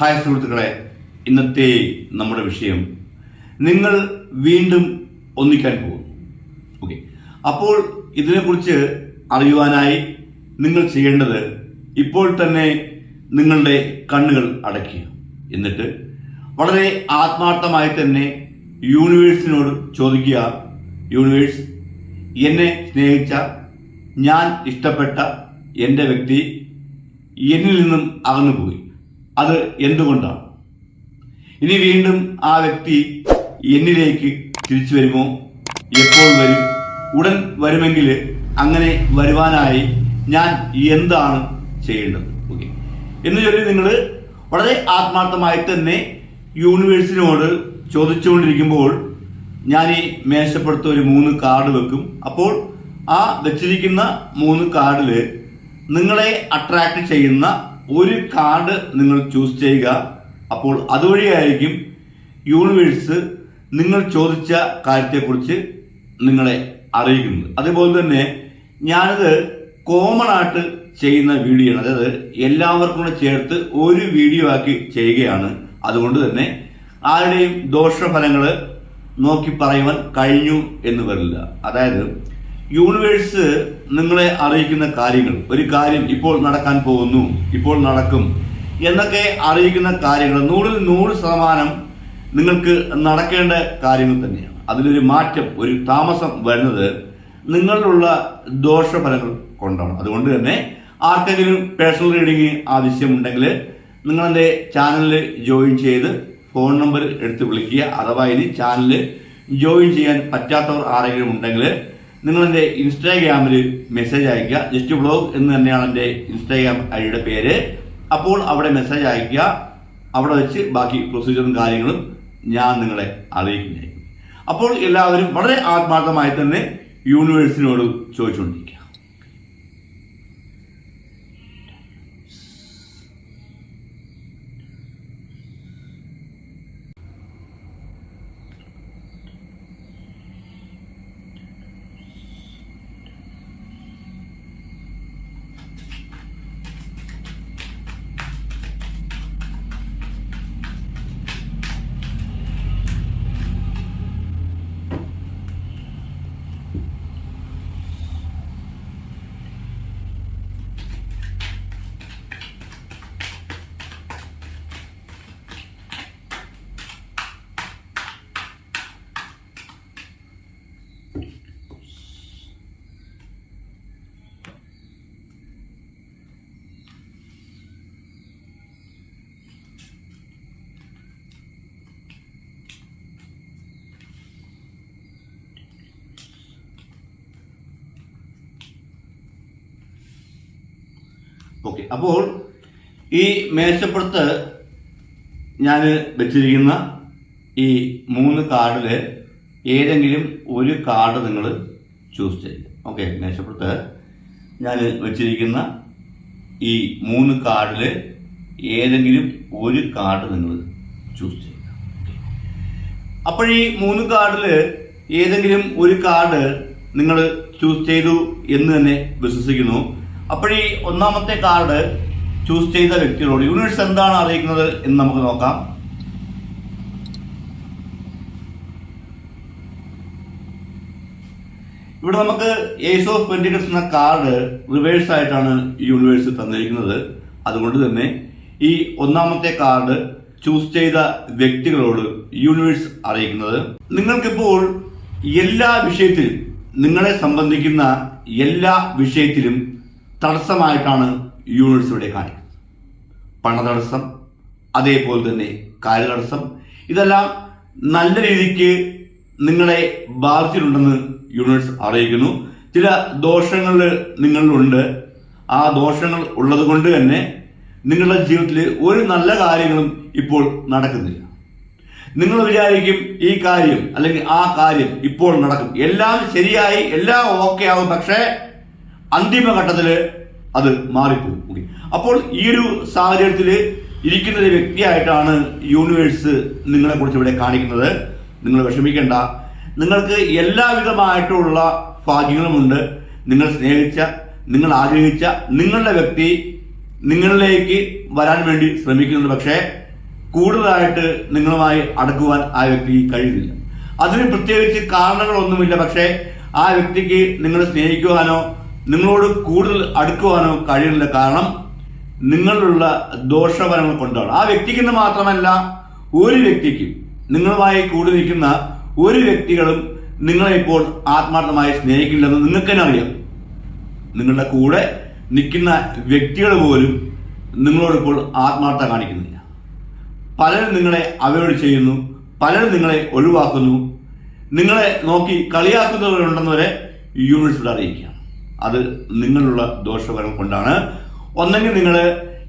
Hi സുഹൃത്തുക്കളെ ഇന്നത്തെ നമ്മുടെ വിഷയം നിങ്ങൾ വീണ്ടും ഒന്നിക്കാൻ പോകും ഓക്കെ. അപ്പോൾ ഇതിനെക്കുറിച്ച് അറിയുവാനായി നിങ്ങൾ ചെയ്യേണ്ടത് ഇപ്പോൾ തന്നെ നിങ്ങളുടെ കണ്ണുകൾ അടയ്ക്കുക. എന്നിട്ട് വളരെ ആത്മാർത്ഥമായി തന്നെ യൂണിവേഴ്സിനോട് ചോദിക്കുക യൂണിവേഴ്സ് എന്നെ സ്നേഹിച്ച ഞാൻ ഇഷ്ടപ്പെട്ട എന്റെ വ്യക്തി എന്നിൽ നിന്നും അകന്നുപോയി. അത് എന്തുകൊണ്ടാണ്? ഇനി വീണ്ടും ആ വ്യക്തി എന്നിലേക്ക് തിരിച്ചു വരുമോ? എപ്പോൾ വരും? ഉടൻ വരുമെങ്കിൽ അങ്ങനെ വരുവാനായി ഞാൻ എന്താണ് ചെയ്യേണ്ടത്? ഓക്കെ. എന്ന് ചൊല്ലി നിങ്ങൾ വളരെ ആത്മാർത്ഥമായി തന്നെ യൂണിവേഴ്സിനോട് ചോദിച്ചുകൊണ്ടിരിക്കുമ്പോൾ ഞാൻ ഈ മേശപ്പുറത്ത് ഒരു മൂന്ന് കാർഡ് വെക്കും. അപ്പോൾ ആ വെച്ചിരിക്കുന്ന മൂന്ന് കാർഡിൽ നിങ്ങളെ അട്രാക്ട് ചെയ്യുന്ന ഒരു കാർഡ് നിങ്ങൾ ചൂസ് ചെയ്യുക. അപ്പോൾ അതുവഴിയായിരിക്കും യൂണിവേഴ്സ് നിങ്ങൾ ചോദിച്ച കാര്യത്തെക്കുറിച്ച് നിങ്ങളെ അറിയിക്കുന്നത്. അതുപോലെ തന്നെ ഞാനിത് കോമൺ ആയിട്ട് ചെയ്യുന്ന വീഡിയോ ആണ്. അതായത് എല്ലാവർക്കും കൂടെ ചേർത്ത് ഒരു വീഡിയോ ആക്കി ചെയ്യുകയാണ്. അതുകൊണ്ട് തന്നെ ആരുടെയും ദോഷഫലങ്ങൾ നോക്കി പറയുവാൻ കഴിഞ്ഞു എന്ന് വരില്ല. അതായത് യൂണിവേഴ്സ് നിങ്ങളെ അറിയിക്കുന്ന കാര്യങ്ങൾ. ഒരു കാര്യം ഇപ്പോൾ നടക്കാൻ പോകുന്നു ഇപ്പോൾ നടക്കും എന്നൊക്കെ അറിയിക്കുന്ന കാര്യങ്ങൾ നൂറിൽ നൂറ് ശതമാനം നിങ്ങൾക്ക് നടക്കേണ്ട കാര്യങ്ങൾ തന്നെയാണ്. അതിലൊരു മാറ്റം ഒരു താമസം വരുന്നത് നിങ്ങളിലുള്ള ദോഷഫലങ്ങൾ കൊണ്ടാണ്. അതുകൊണ്ട് തന്നെ ആർക്കെങ്കിലും പേഴ്സണൽ റീഡിംഗ് ആവശ്യമുണ്ടെങ്കിൽ നിങ്ങളെന്റെ ചാനലിൽ ജോയിൻ ചെയ്ത് ഫോൺ നമ്പർ എടുത്ത് വിളിക്കുക. അഥവാ ഇനി ചാനലിൽ ജോയിൻ ചെയ്യാൻ പറ്റാത്തവർ ആരെങ്കിലും ഉണ്ടെങ്കിൽ നിങ്ങൾ എന്റെ ഇൻസ്റ്റാഗ്രാമിൽ മെസ്സേജ് അയക്കുക ജസ്റ്റ് ബ്ലോഗ് എന്ന് തന്നെയാണ് എന്റെ ഇൻസ്റ്റാഗ്രാം ഐഡിയുടെ പേര്. അപ്പോൾ അവിടെ മെസ്സേജ് അയക്കുക അവിടെ വെച്ച് ബാക്കി പ്രൊസീജിയറും കാര്യങ്ങളും ഞാൻ നിങ്ങളെ അറിയിക്കുന്നതായിരിക്കും. അപ്പോൾ എല്ലാവരും വളരെ ആത്മാർത്ഥമായി തന്നെ യൂണിവേഴ്സിനോട് ചോദിച്ചുകൊണ്ടിരിക്കുക. ഓക്കെ അപ്പോൾ ഈ മേശപ്പുറത്ത് ഞാൻ വെച്ചിരിക്കുന്ന ഈ മൂന്ന് കാർഡിൽ ഏതെങ്കിലും ഒരു കാർഡ് നിങ്ങൾ ചൂസ് ചെയ്യുക. ഓക്കെ മേശപ്പുറത്ത് ഞാൻ വെച്ചിരിക്കുന്ന ഈ മൂന്ന് കാർഡിൽ ഏതെങ്കിലും ഒരു കാർഡ് നിങ്ങൾ ചൂസ് ചെയ്യുക. അപ്പോൾ ഈ മൂന്ന് കാർഡിൽ ഏതെങ്കിലും ഒരു കാർഡ് നിങ്ങൾ ചൂസ് ചെയ്തു എന്ന് തന്നെ വിശ്വസിക്കുന്നു. അപ്പോൾ ഈ ഒന്നാമത്തെ കാർഡ് ചൂസ് ചെയ്ത വ്യക്തികളോട് യൂണിവേഴ്സ് എന്താണ് അറിയിക്കുന്നത് എന്ന് നമുക്ക് നോക്കാം. ഇവിടെ നമുക്ക് ഏസ് ഓഫ് പെന്റിക്കൽസ് എന്ന കാർഡ് റിവേഴ്സ് ആയിട്ടാണ് യൂണിവേഴ്സ് തന്നിരിക്കുന്നത്. അതുകൊണ്ട് തന്നെ ഈ ഒന്നാമത്തെ കാർഡ് ചൂസ് ചെയ്ത വ്യക്തികളോട് യൂണിവേഴ്സ് അറിയിക്കുന്നത്. നിങ്ങൾക്കിപ്പോൾ എല്ലാ വിഷയത്തിലും നിങ്ങളെ സംബന്ധിക്കുന്ന എല്ലാ വിഷയത്തിലും തടസ്സമായിട്ടാണ് യൂണിവേഴ്സ് ഇവിടെ കാണിക്കുന്നത് പണതടസ്സം അതേപോലെ തന്നെ കാര്യതടസ്സം ഇതെല്ലാം നല്ല രീതിക്ക് നിങ്ങളെ ബാധിച്ചിട്ടുണ്ടെന്ന് യൂണിവേഴ്സ് അറിയിക്കുന്നു. ചില ദോഷങ്ങൾ നിങ്ങളിലുണ്ട്. ആ ദോഷങ്ങൾ ഉള്ളത് കൊണ്ട് തന്നെ നിങ്ങളുടെ ജീവിതത്തിൽ ഒരു നല്ല കാര്യങ്ങളും ഇപ്പോൾ നടക്കുന്നില്ല. നിങ്ങൾ വിചാരിക്കും ഈ കാര്യം അല്ലെങ്കിൽ ആ കാര്യം ഇപ്പോൾ നടക്കും. എല്ലാം ശരിയായി എല്ലാം ഓക്കെ ആവും. പക്ഷേ അന്തിമഘട്ടത്തിൽ അത് മാറിപ്പോകും. ഓക്കെ അപ്പോൾ ഈ ഒരു സാഹചര്യത്തിൽ ഇരിക്കുന്ന ഒരു വ്യക്തിയായിട്ടാണ് യൂണിവേഴ്സ് നിങ്ങളെ കുറിച്ച് ഇവിടെ കാണിക്കുന്നത്. നിങ്ങൾ വിഷമിക്കേണ്ട. നിങ്ങൾക്ക് എല്ലാവിധമായിട്ടുള്ള ഭാഗ്യങ്ങളുമുണ്ട്. നിങ്ങൾ സ്നേഹിച്ച നിങ്ങൾ ആഗ്രഹിച്ച നിങ്ങളുടെ വ്യക്തി നിങ്ങളിലേക്ക് വരാൻ വേണ്ടി ശ്രമിക്കുന്നുണ്ട്. പക്ഷേ കൂടുതലായിട്ട് നിങ്ങളുമായി അടുക്കുവാൻ ആ വ്യക്തി കഴിയുന്നില്ല. അതിന് പ്രത്യേകിച്ച് കാരണങ്ങളൊന്നുമില്ല. പക്ഷേ ആ വ്യക്തിക്ക് നിങ്ങൾ സ്നേഹിക്കുവാനോ നിങ്ങളോട് കൂടുതൽ അടുക്കുവാനോ കഴിയുന്നില്ല. കാരണം നിങ്ങളിലുള്ള ദോഷഫലങ്ങൾ കൊണ്ടാണ്. ആ വ്യക്തിക്ക് മാത്രമല്ല ഒരു വ്യക്തിക്കും നിങ്ങളുമായി കൂടി നിൽക്കുന്ന ഒരു വ്യക്തികളും നിങ്ങളെ ഇപ്പോൾ ആത്മാർത്ഥമായി സ്നേഹിക്കില്ലെന്ന് നിങ്ങൾക്ക് തന്നെ അറിയാം നിങ്ങളുടെ കൂടെ നിൽക്കുന്ന വ്യക്തികൾ പോലും നിങ്ങളോട് ഇപ്പോൾ ആത്മാർത്ഥത കാണിക്കുന്നില്ല. പലരും നിങ്ങളെ അവയോട് ചെയ്യുന്നു പലരും നിങ്ങളെ ഒഴിവാക്കുന്നു. നിങ്ങളെ നോക്കി കളിയാക്കുന്നവരുണ്ടെന്നവരെ യൂണിവേഴ്സിറ്റി അറിയിക്കുകയാണ് അത് നിങ്ങളുള്ള ദോഷഫലം കൊണ്ടാണ്. ഒന്നെങ്കിൽ നിങ്ങൾ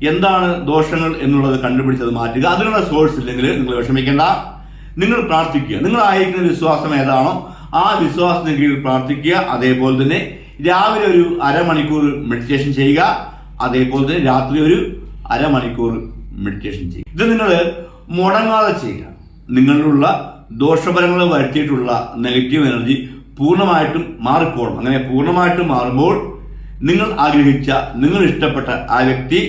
എന്താണ് ദോഷങ്ങൾ എന്നുള്ളത് കണ്ടുപിടിച്ചത് മാറ്റുക. അതിനുള്ള സോഴ്സ് ഇല്ലെങ്കിൽ നിങ്ങൾ വിഷമിക്കേണ്ട. നിങ്ങൾ പ്രാർത്ഥിക്കുക. നിങ്ങൾ ആയിരിക്കുന്ന വിശ്വാസം ഏതാണോ ആ വിശ്വാസത്തിന് കീഴിൽ പ്രാർത്ഥിക്കുക. അതേപോലെ തന്നെ രാവിലെ ഒരു അരമണിക്കൂർ മെഡിറ്റേഷൻ ചെയ്യുക. അതേപോലെ തന്നെ രാത്രി ഒരു അരമണിക്കൂർ മെഡിറ്റേഷൻ ചെയ്യുക. ഇത് നിങ്ങൾ മുടങ്ങാതെ ചെയ്യുക. നിങ്ങളിലുള്ള ദോഷഫലങ്ങൾ വരുത്തിയിട്ടുള്ള നെഗറ്റീവ് എനർജി പൂർണമായിട്ടും മാറിപ്പോകണം അങ്ങനെ പൂർണമായിട്ടും മാറുമ്പോൾ നിങ്ങൾ ആഗ്രഹിച്ച നിങ്ങൾ ഇഷ്ടപ്പെട്ട ആ വ്യക്തി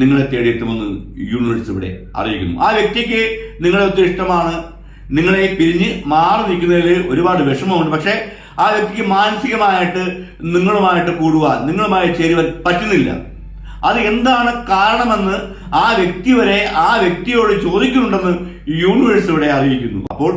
നിങ്ങളെ തേടിയെത്തുമെന്ന് യൂണിവേഴ്സ് ഇവിടെ അറിയിക്കുന്നു. ആ വ്യക്തിക്ക് നിങ്ങളെ ഒത്തിരി ഇഷ്ടമാണ്. നിങ്ങളെ പിരിഞ്ഞ് മാറി നിൽക്കുന്നതിൽ ഒരുപാട് വിഷമമുണ്ട്. പക്ഷേ ആ വ്യക്തിക്ക് മാനസികമായിട്ട് നിങ്ങളുമായിട്ട് കൂടുവാൻ നിങ്ങളുമായി ചേരുവാൻ പറ്റുന്നില്ല. അത് എന്താണ് കാരണമെന്ന് ആ വ്യക്തി വരെ ആ വ്യക്തിയോട് ചോദിക്കുന്നുണ്ടെന്ന് യൂണിവേഴ്സ് ഇവിടെ അറിയിക്കുന്നു. അപ്പോൾ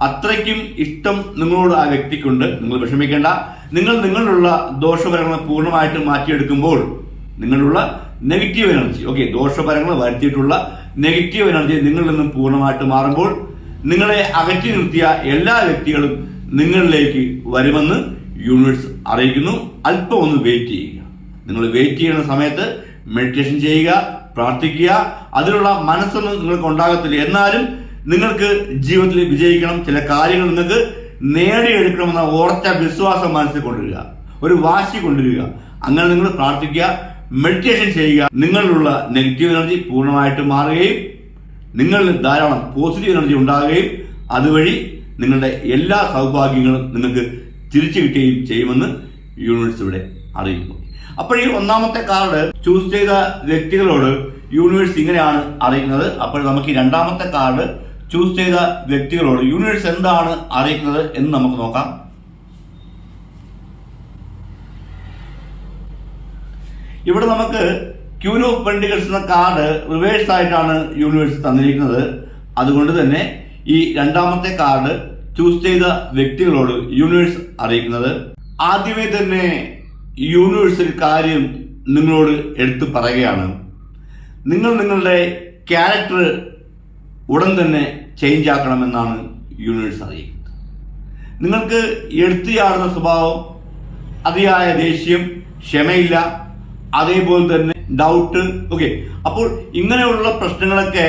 അത്രയ്ക്കും ഇഷ്ടം നിങ്ങളോട് ആ വ്യക്തിക്കുണ്ട്. നിങ്ങൾ വിഷമിക്കേണ്ട. നിങ്ങൾ നിങ്ങളിലുള്ള ദോഷപരങ്ങൾ പൂർണമായിട്ടും മാറ്റിയെടുക്കുമ്പോൾ നിങ്ങളുള്ള നെഗറ്റീവ് എനർജി ഓക്കെ ദോഷപരങ്ങൾ വരുത്തിയിട്ടുള്ള നെഗറ്റീവ് എനർജി നിങ്ങളിൽ നിന്നും പൂർണമായിട്ട് മാറുമ്പോൾ നിങ്ങളെ അകറ്റി നിർത്തിയ എല്ലാ വ്യക്തികളും നിങ്ങളിലേക്ക് വരുമെന്ന് യൂണിവേഴ്സ് അറിയിക്കുന്നു. അല്പം ഒന്ന് വെയിറ്റ് ചെയ്യുക. നിങ്ങൾ വെയിറ്റ് ചെയ്യുന്ന സമയത്ത് മെഡിറ്റേഷൻ ചെയ്യുക പ്രാർത്ഥിക്കുക. അതിനുള്ള മനസ്സൊന്നും നിങ്ങൾക്ക് ഉണ്ടാകത്തില്ല എന്നാലും നിങ്ങൾക്ക് ജീവിതത്തിൽ വിജയിക്കണം. ചില കാര്യങ്ങൾ നിങ്ങൾക്ക് നേടിയെടുക്കണമെന്ന ഉറച്ച വിശ്വാസം മനസ്സിൽ കൊണ്ടുവരിക. ഒരു വാശി കൊണ്ടുവരിക. അങ്ങനെ നിങ്ങൾ പ്രാർത്ഥിക്കുക. മെഡിറ്റേഷൻ ചെയ്യുക. നിങ്ങളിലുള്ള നെഗറ്റീവ് എനർജി പൂർണമായിട്ട് മാറുകയും നിങ്ങളിൽ ധാരാളം പോസിറ്റീവ് എനർജി ഉണ്ടാകുകയും അതുവഴി നിങ്ങളുടെ എല്ലാ സൗഭാഗ്യങ്ങളും നിങ്ങൾക്ക് തിരിച്ചു കിട്ടുകയും ചെയ്യുമെന്ന് യൂണിവേഴ്സ് ഇവിടെ അറിയിക്കുന്നു. അപ്പോൾ ഈ ഒന്നാമത്തെ കാർഡ് ചൂസ് ചെയ്ത വ്യക്തികളോട് യൂണിവേഴ്സ് ഇങ്ങനെയാണ് അറിയുന്നത്. അപ്പോൾ നമുക്ക് ഈ രണ്ടാമത്തെ കാർഡ് ചൂസ് ചെയ്ത വ്യക്തികളോട് യൂണിവേഴ്സ് എന്താണ് അറിയിക്കുന്നത് എന്ന് നമുക്ക് നോക്കാം. ഇവിടെ നമുക്ക് ക്യൂൻ ഓഫ് പെൻഡികൾസ് എന്ന കാർഡ് റിവേഴ്സ് ആയിട്ടാണ് യൂണിവേഴ്സ് തന്നിരിക്കുന്നത്. അതുകൊണ്ട് തന്നെ ഈ രണ്ടാമത്തെ കാർഡ് ചൂസ് ചെയ്ത വ്യക്തികളോട് യൂണിവേഴ്സ് അറിയിക്കുന്നത്. ആദ്യമേ തന്നെ യൂണിവേഴ്സ് ഒരു കാര്യം നിങ്ങളോട് എടുത്തു പറയുകയാണ്. നിങ്ങൾ നിങ്ങളുടെ ക്യാരക്ടർ ഉടൻ തന്നെ ചേഞ്ച് ആക്കണമെന്നാണ് യൂണിവേഴ്സ് അറിയിക്കുന്നത്. നിങ്ങൾക്ക് എടുത്തുചാടുന്ന സ്വഭാവം അതിയായ ദേഷ്യം ക്ഷമയില്ല അതേപോലെ തന്നെ ഡൗട്ട് ഓക്കെ അപ്പോൾ ഇങ്ങനെയുള്ള പ്രശ്നങ്ങളൊക്കെ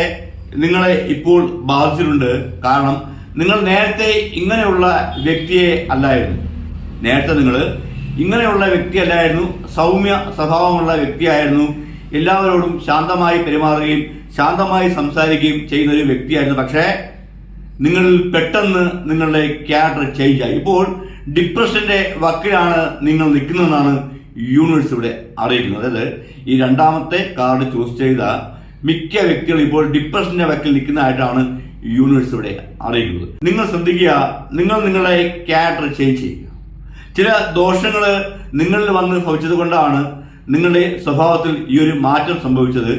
നിങ്ങളെ ഇപ്പോൾ ബാധിച്ചിട്ടുണ്ട്. കാരണം നിങ്ങൾ നേരത്തെ ഇങ്ങനെയുള്ള വ്യക്തിയെ അല്ലായിരുന്നു. നേരത്തെ നിങ്ങൾ ഇങ്ങനെയുള്ള വ്യക്തി അല്ലായിരുന്നു. സൗമ്യ സ്വഭാവമുള്ള വ്യക്തിയായിരുന്നു. എല്ലാവരോടും ശാന്തമായി പെരുമാറുകയും ശാന്തമായി സംസാരിക്കുകയും ചെയ്യുന്ന ഒരു വ്യക്തിയായിരുന്നു. പക്ഷേ നിങ്ങൾ പെട്ടെന്ന് നിങ്ങളുടെ ക്യാരക്ടർ ചേഞ്ച് ആയി. ഇപ്പോൾ ഡിപ്രഷന്റെ വക്കിലാണ് നിങ്ങൾ നിൽക്കുന്നതെന്നാണ് യൂണിവേഴ്സ് ഇവിടെ അറിയിക്കുന്നത്. അതായത് ഈ രണ്ടാമത്തെ കാർഡ് ചൂസ് ചെയ്ത മിക്ക വ്യക്തികൾ ഇപ്പോൾ ഡിപ്രഷന്റെ വക്കിൽ നിൽക്കുന്നതായിട്ടാണ് യൂണിവേഴ്സ് ഇവിടെ അറിയിക്കുന്നത്. നിങ്ങൾ ശ്രദ്ധിക്കുക നിങ്ങൾ നിങ്ങളുടെ ക്യാരക്ടർ ചേഞ്ച് ചെയ്യുക. ചില ദോഷങ്ങൾ നിങ്ങളിൽ വന്ന് ഭവിച്ചത് കൊണ്ടാണ് നിങ്ങളുടെ സ്വഭാവത്തിൽ ഈ ഒരു മാറ്റം സംഭവിച്ചത്.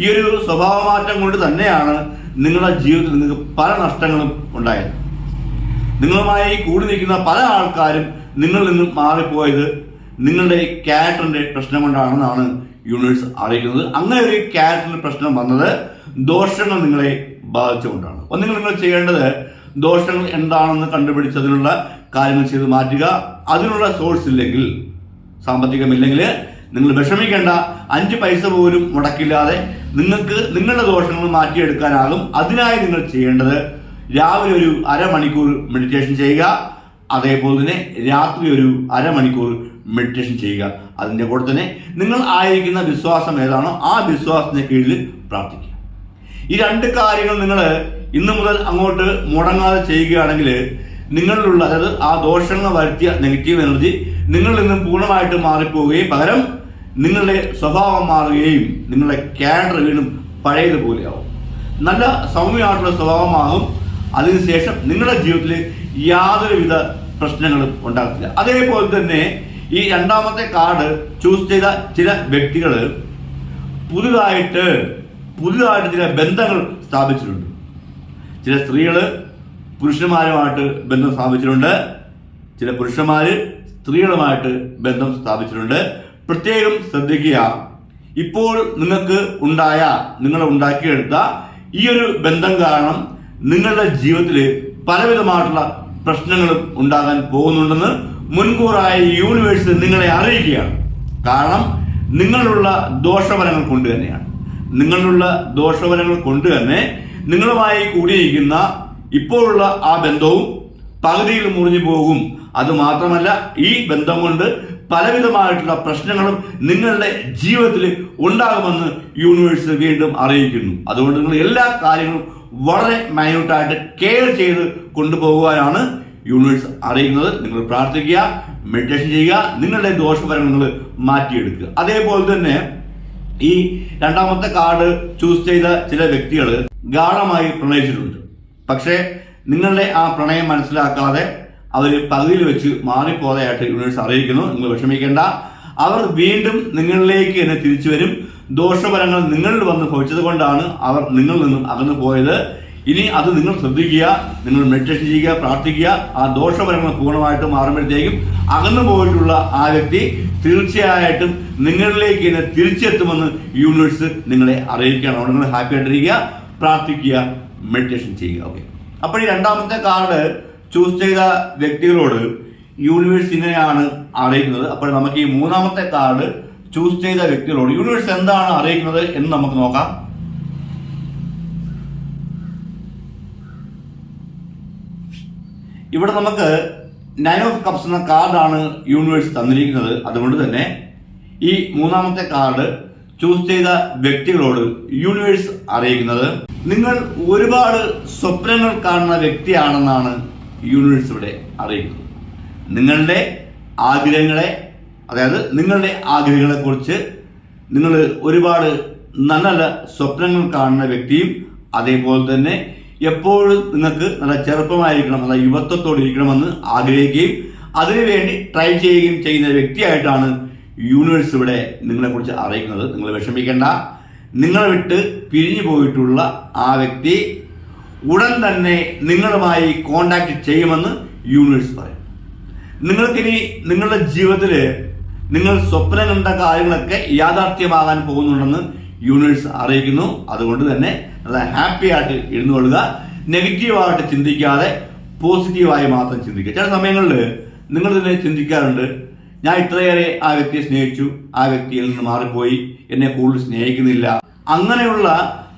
ഈ ഒരു സ്വഭാവ മാറ്റം കൊണ്ട് തന്നെയാണ് നിങ്ങളുടെ ജീവിതത്തിൽ നിങ്ങൾക്ക് പല നഷ്ടങ്ങളും ഉണ്ടായത്. നിങ്ങളുമായി കൂടി നിൽക്കുന്ന പല ആൾക്കാരും നിങ്ങളിൽ നിന്നും മാറിപ്പോയത് നിങ്ങളുടെ ക്യാരക്ടറിന്റെ പ്രശ്നം കൊണ്ടാണെന്നാണ് യൂണിവേഴ്സ് അറിയിക്കുന്നത്. അങ്ങനെ ഒരു ക്യാരക്ടറിന്റെ പ്രശ്നം വന്നത് ദോഷങ്ങൾ നിങ്ങളെ ബാധിച്ചുകൊണ്ടാണ്. ഒന്നുകിൽ നിങ്ങൾ ചെയ്യേണ്ടത് ദോഷങ്ങൾ എന്താണെന്ന് കണ്ടുപിടിച്ചതിനുള്ള കാര്യങ്ങൾ ചെയ്ത് മാറ്റുക. അതിനുള്ള സോഴ്സ് ഇല്ലെങ്കിൽ സാമ്പത്തികമില്ലെങ്കിൽ നിങ്ങൾ വിഷമിക്കേണ്ട. അഞ്ച് പൈസ പോലും മുടക്കില്ലാതെ നിങ്ങൾക്ക് നിങ്ങളുടെ ദോഷങ്ങൾ മാറ്റിയെടുക്കാനാകും അതിനായി നിങ്ങൾ ചെയ്യേണ്ടത് രാവിലെ ഒരു അരമണിക്കൂർ മെഡിറ്റേഷൻ ചെയ്യുക. അതേപോലെ തന്നെ രാത്രി ഒരു അരമണിക്കൂർ മെഡിറ്റേഷൻ ചെയ്യുക. അതിന്റെ കൂടെ തന്നെ നിങ്ങൾ ആയിരിക്കുന്ന വിശ്വാസം ഏതാണോ ആ വിശ്വാസത്തിന് കീഴിൽ പ്രാർത്ഥിക്കുക. ഈ രണ്ട് കാര്യങ്ങൾ നിങ്ങൾ ഇന്ന് മുതൽ അങ്ങോട്ട് മുടങ്ങാതെ ചെയ്യുകയാണെങ്കിൽ നിങ്ങളിലുള്ള അതായത് ആ ദോഷങ്ങൾ വരുത്തിയ നെഗറ്റീവ് എനർജി നിങ്ങളിൽ നിന്നും പൂർണമായിട്ട് മാറിപ്പോവുകയും പകരം നിങ്ങളുടെ സ്വഭാവം മാറുകയും നിങ്ങളുടെ ക്യാരക്ടർ വീണ്ടും പഴയതുപോലെയാവും. നല്ല സൗമ്യമായിട്ടുള്ള സ്വഭാവമാകും. അതിനുശേഷം നിങ്ങളുടെ ജീവിതത്തിൽ യാതൊരുവിധ പ്രശ്നങ്ങളും ഉണ്ടാകത്തില്ല. അതേപോലെ തന്നെ ഈ രണ്ടാമത്തെ കാർഡ് ചൂസ് ചെയ്ത ചില വ്യക്തികൾ പുതുതായിട്ട് പുതുതായിട്ട് ചില ബന്ധങ്ങൾ സ്ഥാപിച്ചിട്ടുണ്ട്. ചില സ്ത്രീകൾ പുരുഷന്മാരുമായിട്ട് ബന്ധം സ്ഥാപിച്ചിട്ടുണ്ട്. ചില പുരുഷന്മാർ സ്ത്രീകളുമായിട്ട് ബന്ധം സ്ഥാപിച്ചിട്ടുണ്ട്. പ്രത്യേകം ശ്രദ്ധിക്കുക. ഇപ്പോൾ നിങ്ങൾക്ക് ഉണ്ടായ നിങ്ങൾ ഉണ്ടാക്കിയെടുത്ത ഈ ഒരു ബന്ധം കാരണം നിങ്ങളുടെ ജീവിതത്തിൽ പലവിധമായിട്ടുള്ള പ്രശ്നങ്ങളും ഉണ്ടാകാൻ പോകുന്നുണ്ടെന്ന് മുൻകൂറായ യൂണിവേഴ്സ് നിങ്ങളെ അറിയിക്കുകയാണ്. കാരണം നിങ്ങളുള്ള ദോഷഫലങ്ങൾ കൊണ്ട് തന്നെയാണ്. നിങ്ങളുള്ള ദോഷഫലങ്ങൾ കൊണ്ട് തന്നെ നിങ്ങളുമായി കൂടിയിരിക്കുന്ന ഇപ്പോഴുള്ള ആ ബന്ധവും പകുതിയിൽ മുറിഞ്ഞു പോകും. അത് മാത്രമല്ല ഈ ബന്ധം കൊണ്ട് പലവിധമായിട്ടുള്ള പ്രശ്നങ്ങളും നിങ്ങളുടെ ജീവിതത്തിൽ ഉണ്ടാകുമെന്ന് യൂണിവേഴ്സ് വീണ്ടും അറിയിക്കുന്നു. അതുകൊണ്ട് നിങ്ങൾ എല്ലാ കാര്യങ്ങളും വളരെ മൈന്യൂട്ടായിട്ട് കെയർ ചെയ്ത് കൊണ്ടുപോകുവാനാണ് യൂണിവേഴ്സ് അറിയുന്നത്. നിങ്ങൾ പ്രാർത്ഥിക്കുക മെഡിറ്റേഷൻ ചെയ്യുക നിങ്ങളുടെ ദോഷഫലങ്ങൾ നിങ്ങൾ മാറ്റിയെടുക്കുക. അതേപോലെ തന്നെ ഈ രണ്ടാമത്തെ കാർഡ് ചൂസ് ചെയ്ത ചില വ്യക്തികൾ ഗാഢമായി പ്രണയിച്ചിട്ടുണ്ട്. പക്ഷേ നിങ്ങളുടെ ആ പ്രണയം മനസ്സിലാക്കാതെ അവർ പകുതിയിൽ വെച്ച് മാറിപ്പോയതായിട്ട് യൂണിവേഴ്സ് അറിയിക്കുന്നു. നിങ്ങൾ വിഷമിക്കേണ്ട. അവർ വീണ്ടും നിങ്ങളിലേക്ക് തന്നെ തിരിച്ചു വരും. ദോഷഫലങ്ങൾ നിങ്ങളിൽ വന്ന് ഭവിച്ചത് കൊണ്ടാണ് അവർ നിങ്ങളിൽ നിന്നും അകന്നു പോയത്. ഇനി അത് നിങ്ങൾ ശ്രദ്ധിക്കുക. നിങ്ങൾ മെഡിറ്റേഷൻ ചെയ്യുക പ്രാർത്ഥിക്കുക. ആ ദോഷഫലങ്ങൾ പൂർണമായിട്ട് മാറുമ്പോഴത്തേക്കും അകന്നു പോയിട്ടുള്ള ആ വ്യക്തി തീർച്ചയായിട്ടും നിങ്ങളിലേക്ക് തന്നെ തിരിച്ചെത്തുമെന്ന് യൂണിവേഴ്സ് നിങ്ങളെ അറിയിക്കുകയാണ്. അവിടെ നിങ്ങൾ ഹാപ്പി ആയിട്ടിരിക്കുക പ്രാർത്ഥിക്കുക മെഡിറ്റേഷൻ ചെയ്യുക. ഓക്കെ അപ്പോൾ ഈ രണ്ടാമത്തെ കാർഡ് ചൂസ് ചെയ്ത വ്യക്തികളോട് യൂണിവേഴ്സ് ഇങ്ങനെയാണ് അറിയിക്കുന്നത്. അപ്പോൾ നമുക്ക് ഈ മൂന്നാമത്തെ കാർഡ് ചൂസ് ചെയ്ത വ്യക്തികളോട് യൂണിവേഴ്സ് എന്താണ് അറിയിക്കുന്നത് എന്ന് നമുക്ക് നോക്കാം. ഇവിടെ നമുക്ക് നയൻ ഓഫ് കപ്സ് എന്ന കാർഡാണ് യൂണിവേഴ്സ് തന്നിരിക്കുന്നത്. അതുകൊണ്ട് തന്നെ ഈ മൂന്നാമത്തെ കാർഡ് ചൂസ് ചെയ്ത വ്യക്തികളോട് യൂണിവേഴ്സ് അറിയിക്കുന്നത്. നിങ്ങൾ ഒരുപാട് സ്വപ്നങ്ങൾ കാണുന്ന വ്യക്തിയാണെന്നാണ് യൂണിവേഴ്സ് ഇവിടെ അറിയിക്കുന്നത് നിങ്ങളുടെ ആഗ്രഹങ്ങളെ അതായത് നിങ്ങളുടെ ആഗ്രഹങ്ങളെക്കുറിച്ച് നിങ്ങൾ ഒരുപാട് നല്ല നല്ല സ്വപ്നങ്ങൾ കാണുന്ന വ്യക്തിയും അതേപോലെ തന്നെ എപ്പോഴും നിങ്ങൾക്ക് നല്ല ചെറുപ്പമായിരിക്കണം നല്ല യുവത്വത്തോടെ ഇരിക്കണമെന്ന് ആഗ്രഹിക്കുകയും അതിനുവേണ്ടി ട്രൈ ചെയ്യുകയും ചെയ്യുന്ന വ്യക്തിയായിട്ടാണ് യൂണിവേഴ്സ് ഇവിടെ നിങ്ങളെക്കുറിച്ച് അറിയിക്കുന്നത്. നിങ്ങൾ വിഷമിക്കേണ്ട. നിങ്ങളെ വിട്ട് പിരിഞ്ഞു പോയിട്ടുള്ള ആ വ്യക്തി ഉടൻ തന്നെ നിങ്ങളുമായി കോണ്ടാക്ട് ചെയ്യുമെന്ന് യൂണിവേഴ്സ് പറയും. നിങ്ങൾക്കിനി നിങ്ങളുടെ ജീവിതത്തിൽ നിങ്ങൾ സ്വപ്നം കണ്ട കാര്യങ്ങളൊക്കെ യാഥാർത്ഥ്യമാകാൻ പോകുന്നുണ്ടെന്ന് യൂണിവേഴ്സ് അറിയിക്കുന്നു. അതുകൊണ്ട് തന്നെ നല്ല ഹാപ്പി ആയിട്ട് ഇരുന്നു കൊള്ളുക. നെഗറ്റീവായിട്ട് ചിന്തിക്കാതെ പോസിറ്റീവായി മാത്രം ചിന്തിക്കുക. ചില സമയങ്ങളിൽ നിങ്ങൾ തന്നെ ചിന്തിക്കാറുണ്ട് ഞാൻ ഇത്രയേറെ ആ വ്യക്തിയെ സ്നേഹിച്ചു ആ വ്യക്തിയിൽ നിന്ന് മാറിപ്പോയി എന്നെ കൂടുതൽ സ്നേഹിക്കുന്നില്ല. അങ്ങനെയുള്ള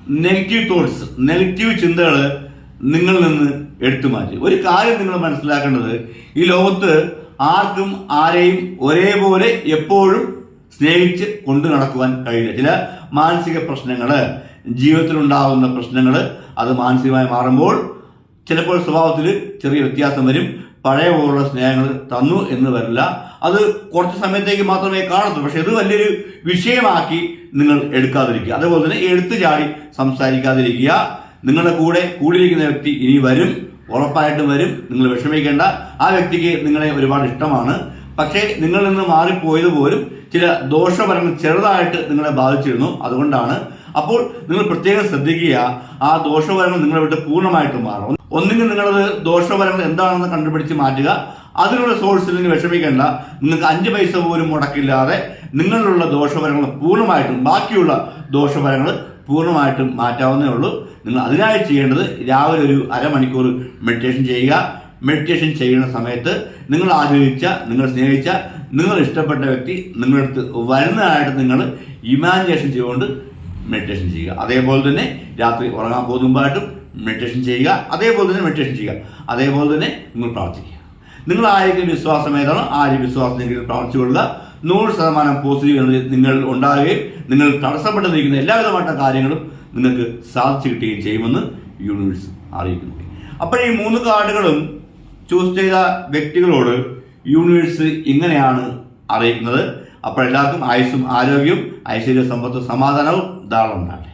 നെഗറ്റീവ് തോട്ട്സ് നെഗറ്റീവ് ചിന്തകൾ നിങ്ങളിൽ നിന്ന് എടുത്തു മാറ്റി. ഒരു കാര്യം നിങ്ങൾ മനസ്സിലാക്കേണ്ടത് ഈ ലോകത്ത് ആർക്കും ആരെയും ഒരേപോലെ എപ്പോഴും സ്നേഹിച്ച് കൊണ്ടു നടക്കുവാൻ കഴിയില്ല. ചില മാനസിക പ്രശ്നങ്ങൾ ജീവിതത്തിലുണ്ടാകുന്ന പ്രശ്നങ്ങൾ അത് മാനസികമായി മാറുമ്പോൾ ചിലപ്പോൾ സ്വഭാവത്തിൽ ചെറിയ വ്യത്യാസം വരും. പഴയ പോലുള്ള സ്നേഹങ്ങൾ തന്നു എന്ന് വരില്ല അത് കുറച്ച് സമയത്തേക്ക് മാത്രമേ കാണത്തുള്ളൂ. പക്ഷെ ഇത് വലിയൊരു വിഷയമാക്കി നിങ്ങൾ എടുക്കാതിരിക്കുക. അതുപോലെ തന്നെ എടുത്തു ചാടി സംസാരിക്കാതിരിക്കുക. നിങ്ങളുടെ കൂടെ കൂടിയിരിക്കുന്ന വ്യക്തി ഇനി വരും. ഉറപ്പായിട്ടും വരും. നിങ്ങൾ വിഷമിക്കേണ്ട. ആ വ്യക്തിക്ക് നിങ്ങളെ ഒരുപാട് ഇഷ്ടമാണ്. പക്ഷേ നിങ്ങളിൽ നിന്ന് മാറിപ്പോയത് പോലും ചില ദോഷഫലങ്ങൾ ചെറുതായിട്ട് നിങ്ങളെ ബാധിച്ചിരുന്നു. അതുകൊണ്ടാണ്. അപ്പോൾ നിങ്ങൾ പ്രത്യേകം ശ്രദ്ധിക്കുക. ആ ദോഷഫലങ്ങൾ നിങ്ങളെ വിട്ട് പൂർണമായിട്ട് മാറും ഒന്നുകിൽ നിങ്ങളത് ദോഷഫലങ്ങൾ എന്താണെന്ന് കണ്ടുപിടിച്ച് മാറ്റുക. അതിനുള്ള സോഴ്സിൽ നിന്ന് വിഷമിക്കേണ്ട. നിങ്ങൾക്ക് അഞ്ച് പൈസ പോലും മുടക്കില്ലാതെ നിങ്ങളിലുള്ള ദോഷഫലങ്ങൾ പൂർണമായിട്ടും ബാക്കിയുള്ള ദോഷഫലങ്ങൾ പൂർണമായിട്ടും മാറ്റാവുന്നേ ഉള്ളൂ. നിങ്ങൾ അതിനായി ചെയ്യേണ്ടത് രാവിലെ ഒരു അരമണിക്കൂർ മെഡിറ്റേഷൻ ചെയ്യുക. മെഡിറ്റേഷൻ ചെയ്യുന്ന സമയത്ത് നിങ്ങൾ ആഗ്രഹിച്ച നിങ്ങൾ സ്നേഹിച്ച നിങ്ങൾ ഇഷ്ടപ്പെട്ട വ്യക്തി നിങ്ങളുടെ അടുത്ത് വരുന്നതായിട്ട് നിങ്ങൾ ഇമാജിനേഷൻ ചെയ്തുകൊണ്ട് മെഡിറ്റേഷൻ ചെയ്യുക. അതേപോലെ തന്നെ രാത്രി ഉറങ്ങാൻ പോകുമ്പോഴായിട്ടും മെഡിറ്റേഷൻ ചെയ്യുക അതേപോലെ തന്നെ മെഡിറ്റേഷൻ ചെയ്യുക. അതേപോലെ തന്നെ നിങ്ങൾ പ്രാർത്ഥിക്കുക. നിങ്ങൾ ആരെങ്കിലും വിശ്വാസം ഏതാണോ ആ ഒരു പ്രാർത്ഥിച്ചു കൊള്ളുക. നൂറ് ശതമാനം പോസിറ്റീവ് എനർജി നിങ്ങൾ ഉണ്ടാകുകയും നിങ്ങൾ തടസ്സപ്പെട്ട് നിൽക്കുന്ന കാര്യങ്ങളും നിങ്ങൾക്ക് സാധിച്ചു കിട്ടുകയും ചെയ്യുമെന്ന് യൂണിവേഴ്സ് അറിയിക്കുന്നു. അപ്പോൾ ഈ മൂന്ന് കാർഡുകളും ചൂസ് ചെയ്ത വ്യക്തികളോട് യൂണിവേഴ്സ് ഇങ്ങനെയാണ് അറിയിക്കുന്നത്. അപ്പോൾ എല്ലാവർക്കും ആയുസ്സും ആരോഗ്യവും ഐശ്വര്യ സമ്പത്തും സമാധാനവും ധാരാളം ഉണ്ടാകട്ടെ